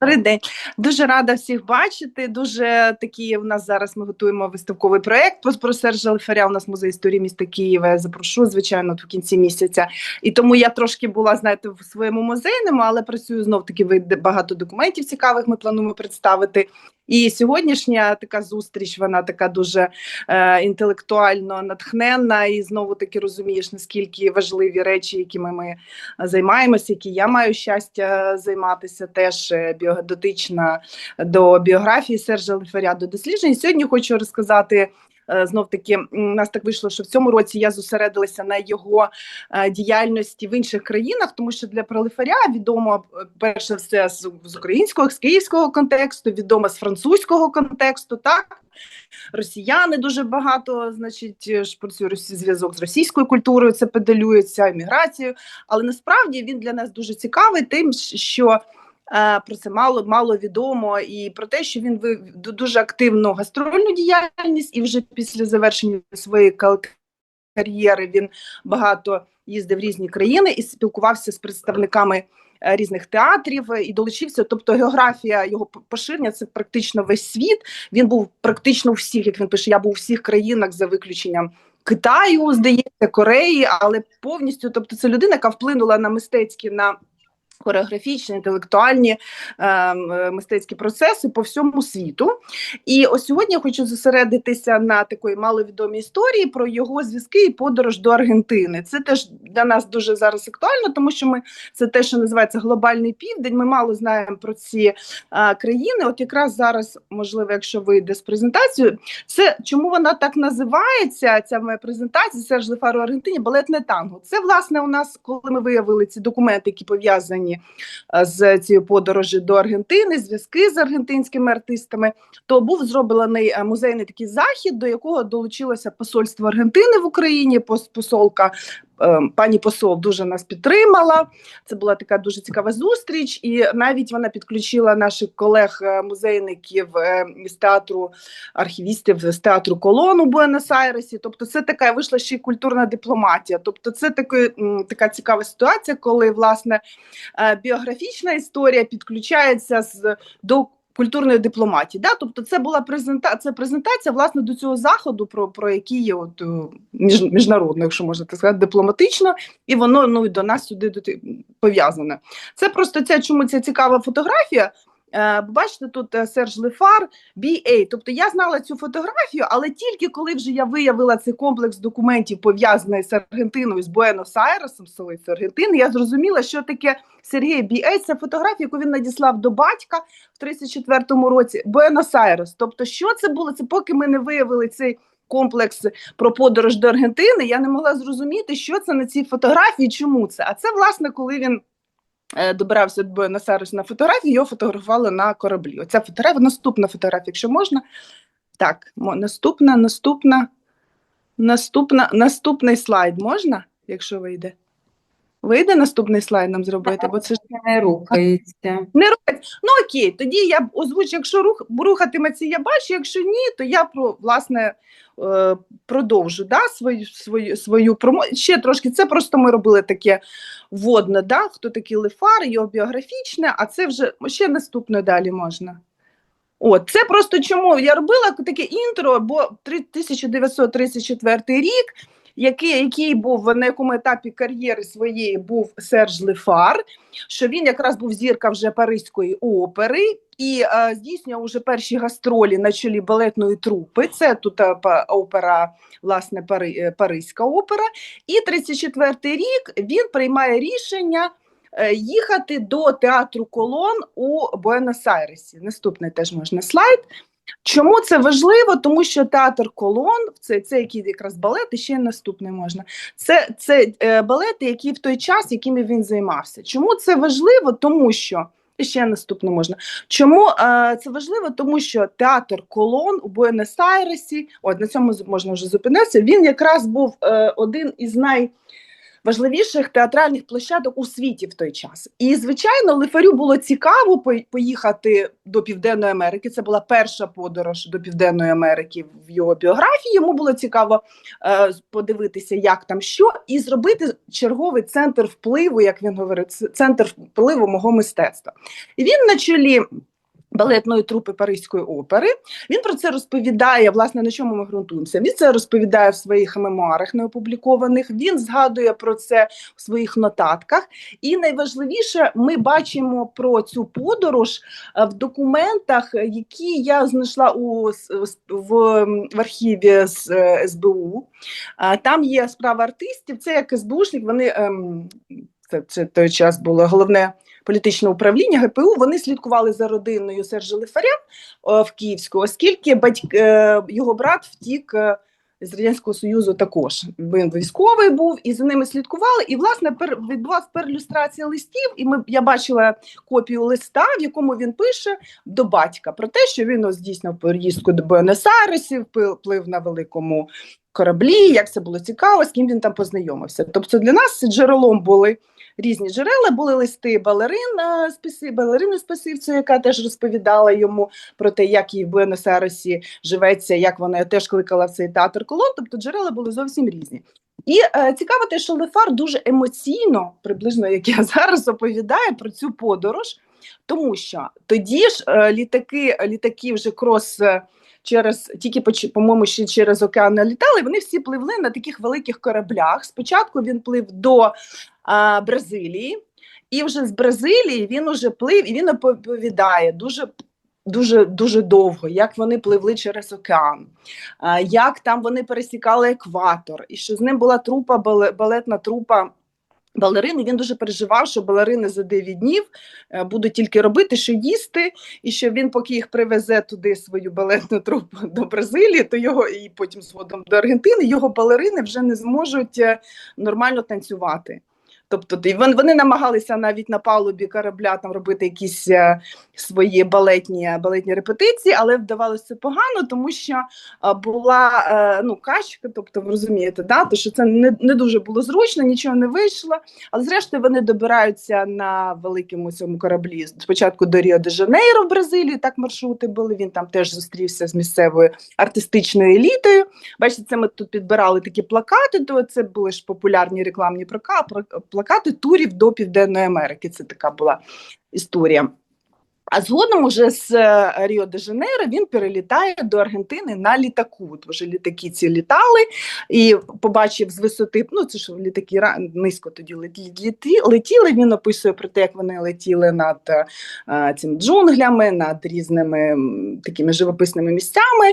Добрий день. Дуже рада всіх бачити. Дуже такі у нас зараз ми готуємо виставковий проєкт про- Сержа Лефаря. У нас музей історії міста Києва. Я запрошу, звичайно, в кінці місяця. І тому я трошки була, знаєте, в своєму музейному, але працюю знов таки багато документів цікавих. Ми плануємо представити. І сьогоднішня така зустріч, вона така дуже е, інтелектуально натхненна, і знову таки розумієш, наскільки важливі речі, якими ми займаємося, які я маю щастя займатися, теж біодотична до біографії Сержа Лифаря, до досліджень. Сьогодні хочу розказати. Е, Знов таки, у нас так вийшло, що в цьому році я зосередилася на його е, діяльності в інших країнах, тому що для Пролифаря відомо е, перше все з, українського, з київського контексту, відомо з французького контексту. Так росіяни дуже багато, значить, працює зв'язок з російською культурою, це педалюється імміграцією. Але насправді він для нас дуже цікавий, тим, що про це мало мало відомо, і про те, що він вив ду- дуже активну гастрольну діяльність, і вже після завершення своєї кар'єри він багато їздив в різні країни і спілкувався з представниками е, різних театрів е, і долучився. Тобто географія його поширення це практично весь світ. Він був практично у всіх, як він пише, я був у всіх країнах за виключенням. Китаю, здається, Кореї, але повністю, тобто, це людина, яка вплинула на мистецькі на хореографічні, інтелектуальні ем, е, мистецькі процеси по всьому світу. І ось сьогодні я хочу зосередитися на такої маловідомій історії про його зв'язки і подорож до Аргентини. Це теж для нас дуже зараз актуально, тому що ми це те, що називається глобальний південь. Ми мало знаємо про ці а, країни. От якраз зараз, можливо, якщо вийде з презентацією, це чому вона так називається? Ця моя презентація Серж Лефар у Аргентині, балетне танго. Це власне у нас, коли ми виявили ці документи, які пов'язані а, з цією подорожі до Аргентини, зв'язки з аргентинськими артистами, то був зроблений е, музейний такий захід, до якого долучилося посольство Аргентини в Україні. Посолка е, пані посол дуже нас підтримала. Це була така дуже цікава зустріч, і навіть вона підключила наших колег-музейників з театру архівістів з театру Колон Буенос-Айресі. Тобто, це така вийшла ще й культурна дипломатія. Тобто, це таки, така цікава ситуація, коли власне е, біографічна історія підключається з до. Культурної дипломатії, да, тобто це була презента... це презентація власне до цього заходу, про, про який є от, е, між... міжнародно, якщо можна так сказати, дипломатично, і воно ну і до нас сюди доти- пов'язане. Це просто ця чому ця цікава фотографія. Е, бачите, тут е, Серж Лефар, BA. Тобто я знала цю фотографію, але тільки коли вже я виявила цей комплекс документів, пов'язаний з Аргентиною, з Буенос-Айресом, столицею Аргентини, я зрозуміла, що таке Сергій BA. Це фотографія, яку він надіслав до батька в 34-му році. Буенос-Айрес. Тобто, що це було? Це поки ми не виявили цей. Комплекс про подорож до Аргентини, я не могла зрозуміти, що це на цій фотографії, чому це. А це, власне, коли він добирався до Буенос-Айресу на фотографії, його фотографували на кораблі. Оця фотографія, наступна фотографія, якщо можна. Так, наступна, наступна, наступна, наступний слайд можна, якщо вийде? Вийде наступний слайд нам зробити, бо це ж не рухається. не рухать. Ну окей, тоді я озвучу, якщо рух рухатиметься, я бачу. Якщо ні, то я про власне е, продовжу да, свою свою свою промо. Ще трошки. Це просто ми робили таке вводне, да, хто такий Лефар, його біографічне, а це вже ще наступне далі можна. От, це просто чому я робила таке інтро, бо 1934 рік, який, який був на якому етапі кар'єри своєї був Серж Лефар, що він якраз був зірка вже Паризької опери і е, здійснював уже перші гастролі на чолі балетної трупи. Це тут е, опера, власне, Пари, е, Паризька опера. І 34-й рік він приймає рішення. е, Їхати до театру колон у Буенос-Айресі. Наступний теж можна слайд. Чому це важливо? Тому що театр колон, це, це який якраз балет, і ще наступний можна. Це, це е, балети, які в той час, якими він займався. Чому це важливо? Тому що ще наступне можна. Чому е, це важливо? Тому що театр колон у Буенос-Айресі, от на цьому можна вже зупинитися. Він якраз був е, один із най важливіших театральних площадок у світі в той час. І, звичайно, Лифарю було цікаво поїхати до Південної Америки. Це була перша подорож до Південної Америки в його біографії. Йому було цікаво е, подивитися, як там що, і зробити черговий центр впливу, як він говорить, центр впливу мого мистецтва. І він на чолі балетної трупи Паризької опери. Він про це розповідає, власне, на чому ми ґрунтуємося. Він це розповідає в своїх мемуарах неопублікованих. Він згадує про це в своїх нотатках. І найважливіше, ми бачимо про цю подорож е, в документах, які я знайшла у в, в архіві з е, СБУ. Там є справа артистів. Це як СБУшник. Вони ем, це, це той час було головне політичне управління ГПУ, вони слідкували за родиною Сержа Лифаря в Київську, оскільки батьк е, його брат втік. Е, з радянського союзу також він військовий був і за ними слідкували. І власне пер відбулася перлюстрація листів. І ми я бачила копію листа, в якому він пише до батька про те, що він здійснив поїздку до Буенос-Айресів, плив на великому кораблі. Як це було цікаво, з ким він там познайомився. Тобто для нас джерелом були різні джерела. Були листи балерин списів, балерини спасивцю, яка теж розповідала йому про те, як їй в Буенос-Айресі живеться, як вона теж кликала в цей театр колон. Тобто джерела були зовсім різні. І е, цікаво, те, що Лефар дуже емоційно, приблизно як я зараз оповідаю про цю подорож, тому що тоді ж е, літаки, літаки вже крос. Е, через тільки по-моєму, ще через океан літали. Вони всі пливли на таких великих кораблях. Спочатку він плив до Бразилії, і вже з Бразилії він уже плив і він оповідає дуже. Дуже дуже довго, як вони пливли через океан, як там вони пересікали екватор, і що з ним була трупа, балетна трупа балерини. Він дуже переживав, що балерини за 9 днів е, будуть тільки робити, що їсти, і що він, поки їх привезе туди свою балетну трупу до Бразилії, то його і потім згодом до Аргентини, його балерини вже не зможуть е, нормально танцювати. Тобто вони намагалися навіть на палубі корабля там робити якісь е, свої балетні балетні репетиції, але вдавалося погано, тому що була е, ну качка, тобто ви розумієте, да, то що це не не дуже було зручно, нічого не вийшло. Але зрештою вони добираються на великому цьому кораблі спочатку до Ріо де Жанейро в Бразилії. Так маршрути були. Він там теж зустрівся з місцевою артистичною елітою. Бачите, це ми тут підбирали такі плакати. То це були ж популярні рекламні плакати плакати турів до Південної Америки. Це така була історія. А згодом уже з е, Ріо де Жанейро він перелітає до Аргентини на літаку. От вже літаки ці літали і побачив з висоти. Ну це ж літаки низько тоді летіли. Він описує про те, як вони летіли над е, цим джунглями, над різними такими живописними місцями.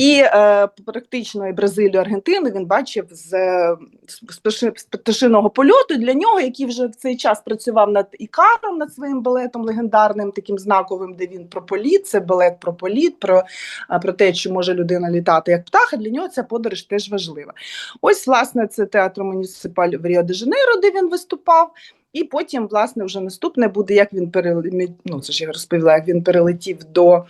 І е, практично і Бразилію, Аргентину він бачив з, з пташиного польоту для нього, який вже в цей час працював над Ікаром, над своїм балетом легендарним таким знаковим, де він про політ, це балет про політ, про про те, чи може людина літати як птаха. Для нього ця подорож теж важлива. Ось, власне, це театр Муніципаль в Ріо де Жанейро, де він виступав. І потім, власне, вже наступне буде, як він перелетів, ну це ж я розповіла, як він перелетів до.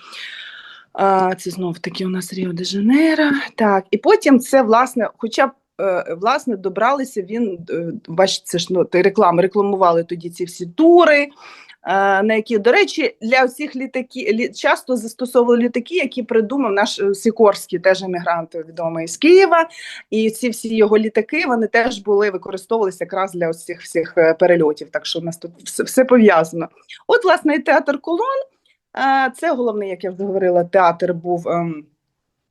Це знов таки у нас Ріо де Жанейро. Так, і потім це, власне, хоча б е, власне добралися він, е, бачите, це ж ну, реклами рекламували тоді ці всі тури. Е, на які, до речі, для всіх літаків часто застосовували літаки, які придумав наш Сікорський, теж емігрант відомий з Києва. І ці всі його літаки вони теж були використовувалися якраз для всіх всіх перельотів. Так що у нас тут все, все пов'язано. От, власне, і театр колон. Це головний, як я вже говорила, театр був. Ем,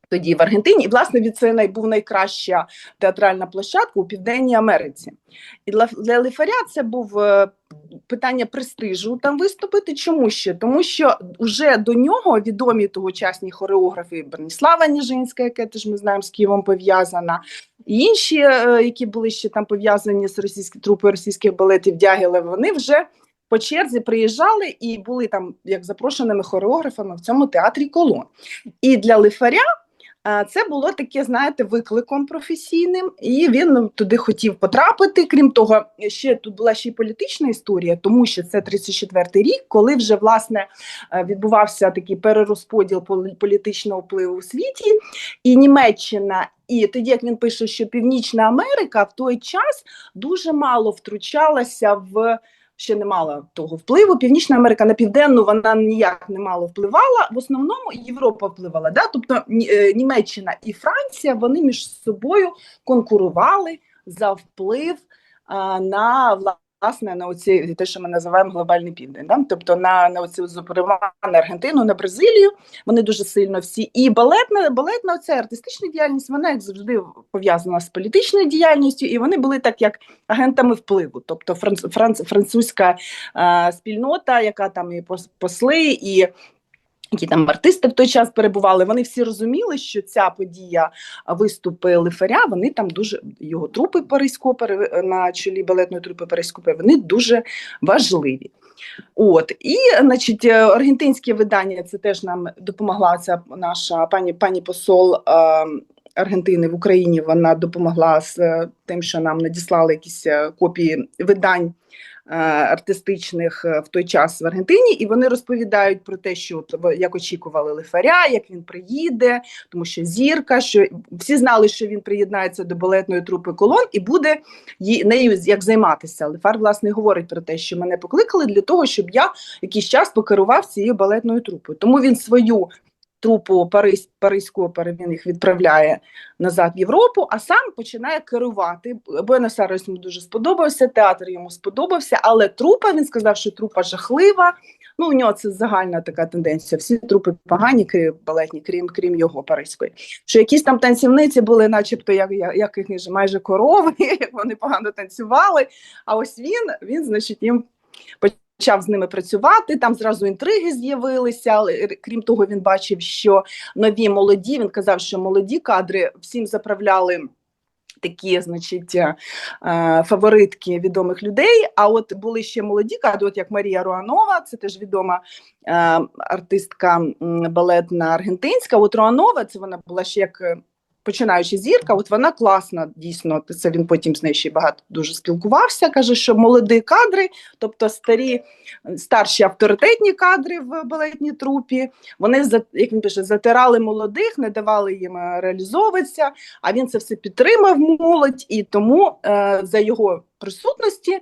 тоді в Аргентині, і власне від це був найкраща театральна площадка у Південній Америці. І для, Лифаря це був е, питання престижу там виступити. Чому ще? Тому що вже до нього відомі тогочасні хореографи Броніслава Ніжинська, яка теж ми знаємо з Києвом пов'язана, і інші, е, які були ще там пов'язані з російськими трупою російських балетів Дягілев, вони вже. По черзі приїжджали і були там як запрошеними хореографами в цьому театрі колон. І для лифаря це було таке, знаєте, викликом професійним, і він туди хотів потрапити. Крім того, ще тут була ще й політична історія, тому що це 34-й рік, коли вже власне е, відбувався такий перерозподіл політичного впливу у світі, і Німеччина І тоді, як він пише, що Північна Америка в той час дуже мало втручалася в. Ще не мала того впливу. Північна Америка на південну вона ніяк не мало впливала. В основному Європа впливала. Да? Тобто е, Німеччина і Франція вони між собою конкурували за вплив а, на власне на оці те, що ми називаємо глобальний південь, да? тобто на на оці зокрема на Аргентину, на Бразилію. Вони дуже сильно всі. І балетна, балетна оця артистична діяльність, вона як завжди пов'язана з політичною діяльністю, і вони були так як агентами впливу, тобто франц, франц, французька е, спільнота, яка там і посли, і які там артисти в той час перебували, вони всі розуміли, що ця подія виступи Лифаря, вони там дуже його трупи Паризькопери на чолі балетної трупи Паризькопери, вони дуже важливі. От і, значить, аргентинське видання це теж нам допомогла ця наша пані пані посол е, Аргентини в Україні. Вона допомогла з тим, що нам надіслали якісь копії видань. Е, артистичних е, в той час в Аргентині, і вони розповідають про те, що як очікували Лифаря, як він приїде, тому що зірка, що всі знали, що він приєднається до балетної трупи колон і буде її нею як займатися. Лифар власне говорить про те, що мене покликали для того, щоб я якийсь час покерував цією балетною трупою. Тому він свою трупу Паризь, Паризьку опери, він їх відправляє назад в Європу, а сам починає керувати. Буенос Айрес йому дуже сподобався, театр йому сподобався, але трупа він сказав, що трупа жахлива. Ну, у нього це загальна така тенденція. Всі трупи погані, балетні, крім крім його паризької. Що якісь там танцівниці були, начебто, як як, як майже корови, як вони погано танцювали. А ось він, він, значить, їм почав з ними працювати. Там зразу інтриги з'явилися. Але крім того, він бачив, що нові молоді. Він казав, що молоді кадри всім заправляли. Такі, значить, е, е, фаворитки відомих людей. А от були ще молоді кадри, от як Марія Руанова, це теж відома е, артистка балетна аргентинська. От Руанова, це вона була ще як починаючи зірка, от вона класна, дійсно, це він потім з нею ще багато дуже спілкувався. Каже, що молоді кадри, тобто старі, старші авторитетні кадри в балетній трупі, вони як він пише, затирали молодих, не давали їм е, реалізовуватися. А він це все підтримав молодь, і тому е, за його присутності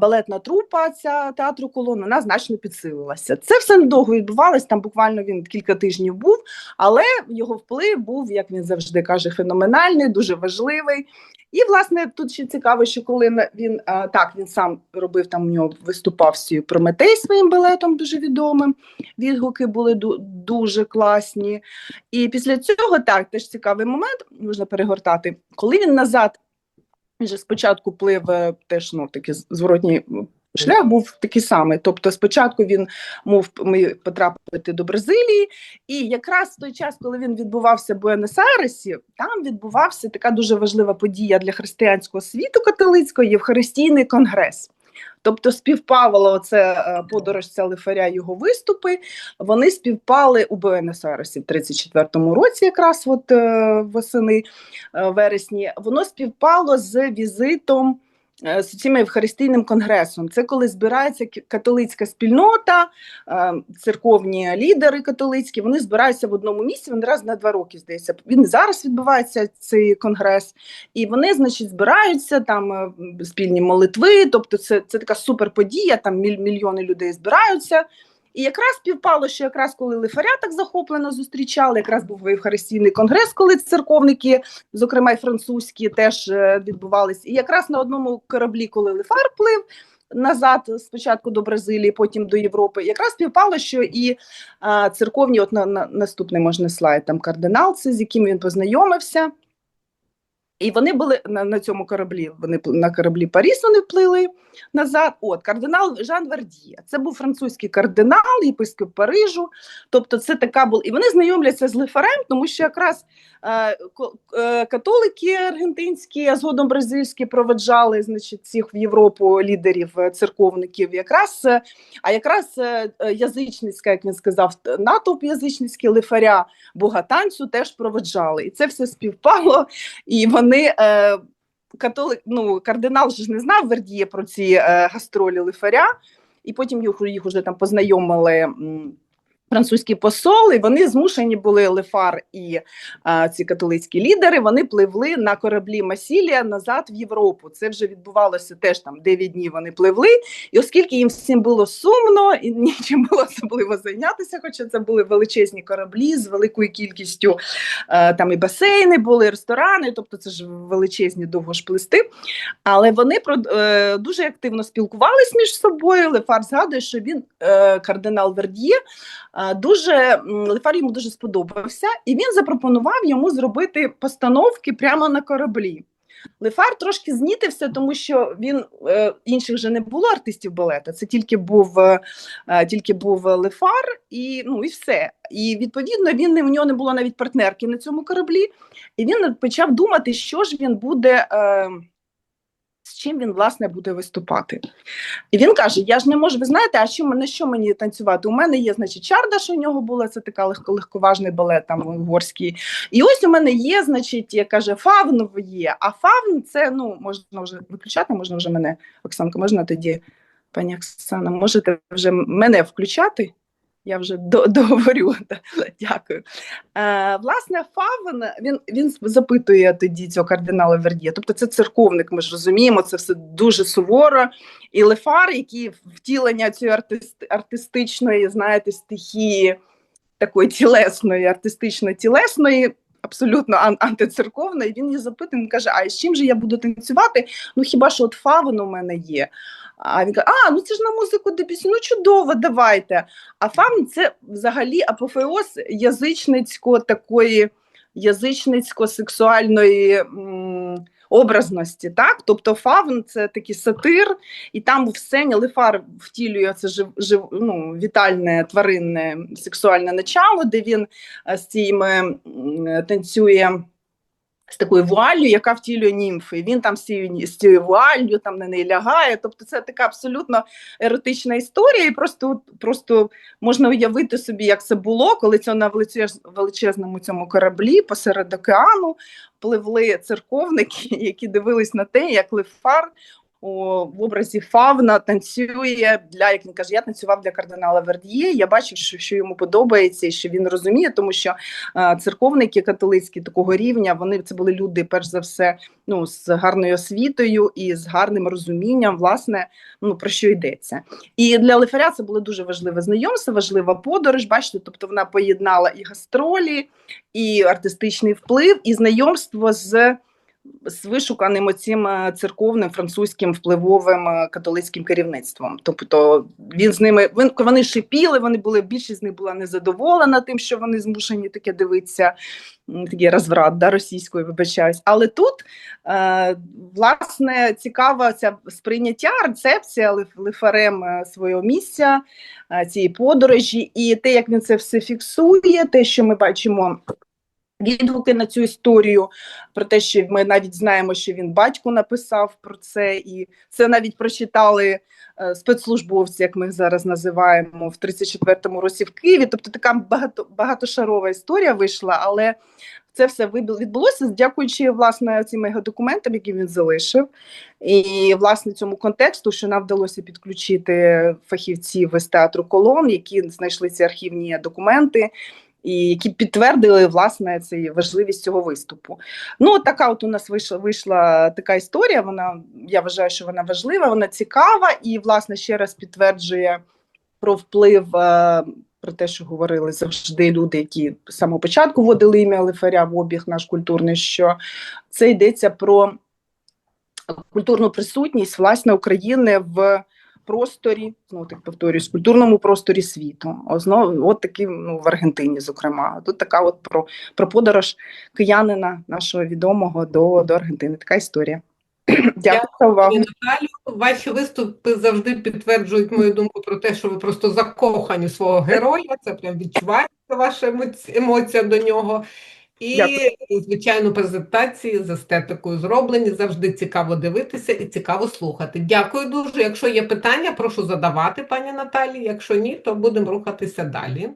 балетна трупа ця театру колон вона значно підсилилася. Це все недовго відбувалось, там буквально він кілька тижнів був, але його вплив був, як він завжди каже, феноменальний, дуже важливий. І, власне, тут ще цікаво, що коли він так він сам робив там у нього виступав з Прометей своїм балетом, дуже відомим. Відгуки були дуже класні. І після цього так теж цікавий момент можна перегортати, коли він назад він же спочатку плив е, теж ну, такий зворотній шлях був такий самий. Тобто, спочатку він мов ми потрапити до Бразилії, і якраз в той час, коли він відбувався в Буенос-Айресі, там відбувався така дуже важлива подія для християнського світу католицького Євхаристійний конгрес. Тобто співпавало оце е, подорож лифаря його виступи. Вони співпали у Буенос-Айресі в 34-му році, якраз от е, восени е, вересні. Воно співпало з візитом. Е, з цим Євхаристійним конгресом. Це коли збирається католицька спільнота, е, церковні лідери католицькі, вони збираються в одному місці, вони раз на два роки здається. Він зараз відбувається цей конгрес, і вони, значить, збираються там е, спільні молитви. Тобто, це це така суперподія, там мільйони людей збираються. І якраз співпало, що якраз коли Лифаря так захоплено зустрічали, якраз був Євхаристійний конгрес, коли церковники, зокрема й французькі, теж е, відбувались. І якраз на одному кораблі, коли Лифар плив. Назад спочатку до Бразилії, потім до Європи, якраз співпало, що і а, церковні, от на, на наступний можна слайд, там кардинал, це з яким він познайомився. І вони були на на цьому кораблі. Вони на кораблі Паріс вони вплили назад. От кардинал Жан Вардія. Це був французький кардинал, єпископ Парижу. Тобто, це така була. І вони знайомляться з Лефарем, тому що якраз е, е, католики аргентинські, а згодом бразильські проведжали значить, цих в Європу лідерів е, церковників. Якраз е, а якраз е, язичницька, як він сказав, натовп язичницький Лефаря бога танцю теж проведжали. І це все співпало. І вони вони е, католик, ну кардинал ж не знав Вердіє про ці е, гастролі лифаря, і потім їх їх уже там познайомили французький посол, і вони змушені були Лефар і а, ці католицькі лідери. Вони пливли на кораблі Масілія назад в Європу. Це вже відбувалося теж там 9 днів. Вони пливли. І оскільки їм всім було сумно і нічим було особливо зайнятися, хоча це були величезні кораблі з великою кількістю е, там і басейни були, ресторани, тобто це ж величезні довго ж плисти. Але вони про е, дуже активно спілкувались між собою. Лефар згадує, що він е, кардинал Верд'є. Дуже Лефар йому дуже сподобався, і він запропонував йому зробити постановки прямо на кораблі. Лефар трошки знітився, тому що він е, інших вже не було артистів балета. Це тільки був е, е, тільки був Лефар, і ну і все. І відповідно він не в нього не було навіть партнерки на цьому кораблі. І він почав думати, що ж він буде. Чим він власне буде виступати. І він каже: Я ж не можу, ви знаєте, а що на що мені танцювати? У мене є, значить, чарда, що у нього була, це така легко, легковажний балет там угорський. І ось у мене є, значить, я каже, фавн є. А фавн це ну можна вже виключати, можна вже мене, Оксанка, можна тоді, пані Оксана, можете вже мене включати? Я вже до, договорю. Дякую. Е, власне, Фавен він, він запитує тоді цього кардинала Вердія. Тобто це церковник, ми ж розуміємо, це все дуже суворо. І Лефар, який втілення цієї артист, артистичної, знаєте, стихії, такої тілесної, артистично-тілесної. Абсолютно ан- антицерковна, і він її запитує, він каже: А з чим же я буду танцювати? Ну хіба що от фавен у мене є? А він каже, а ну це ж на музику Дебюсі, ну чудово, давайте. А фавн це взагалі апофеоз язичницько такої язичницько-сексуальної образності. Так? Тобто фавн це такий сатир, і там в сцені Лефар втілює це жив, жив, ну, вітальне тваринне сексуальне начало, де він е, з цими танцює з такою вуаллю, яка втілює німфи. Він там з цією, з вуаллю там на неї лягає. Тобто це така абсолютно еротична історія, і просто, просто можна уявити собі, як це було, коли це на величезному цьому кораблі посеред океану пливли церковники, які дивились на те, як Лефар у, в образі Фавна танцює для, як він каже, я танцював для кардинала Верд'є. Я бачив, що, що йому подобається і що він розуміє, тому що е, церковники католицькі такого рівня, вони це були люди, перш за все, ну з гарною освітою і з гарним розумінням, власне, ну про що йдеться. І для Лефаря це було дуже важливе знайомство, важлива подорож. Бачите, тобто вона поєднала і гастролі, і артистичний вплив, і знайомство з. З вишуканим оцим е, церковним французьким впливовим е, католицьким керівництвом. Тобто він з ними він, вони шипіли, вони були більшість з них була незадоволена тим, що вони змушені таке дивитися, такий розврат да, російською, вибачаюсь. Але тут е, власне цікава ця сприйняття, рецепція лифарем е, свого місця, цієї подорожі, і те, як він це все фіксує, те, що ми бачимо. Відгуки на цю історію про те, що ми навіть знаємо, що він батьку написав про це, і це навіть прочитали е, спецслужбовці, як ми їх зараз називаємо, в 34-му році в Києві. Тобто така багато багатошарова історія вийшла, але це все відбулося дякуючи власне цим його документам, які він залишив, і власне цьому контексту, що нам вдалося підключити фахівців з театру колон, які знайшли ці архівні документи і які підтвердили власне цей важливість цього виступу. Ну, така от у нас вийшла вийшла така історія. Вона я вважаю, що вона важлива, вона цікава і, власне, ще раз підтверджує про вплив. е, Про те, що говорили завжди люди, які з самого початку вводили ім'я Лифаря в обіг наш культурний, що це йдеться про культурну присутність власне України в просторі, знову так повторюсь, культурному просторі світу. О, знову, от такі ну, в Аргентині, зокрема. Тут така от про, про подорож киянина нашого відомого до, до Аргентини. Така історія. Дякую увагу. Наталю, ваші виступи завжди підтверджують мою думку про те, що ви просто закохані свого героя. Це прям відчувається ваша емоці- емоція до нього. І, Дякую. звичайно, презентації з естетикою зроблені. Завжди цікаво дивитися і цікаво слухати. Дякую дуже. Якщо є питання, прошу задавати, пані Наталі. Якщо ні, то будемо рухатися далі.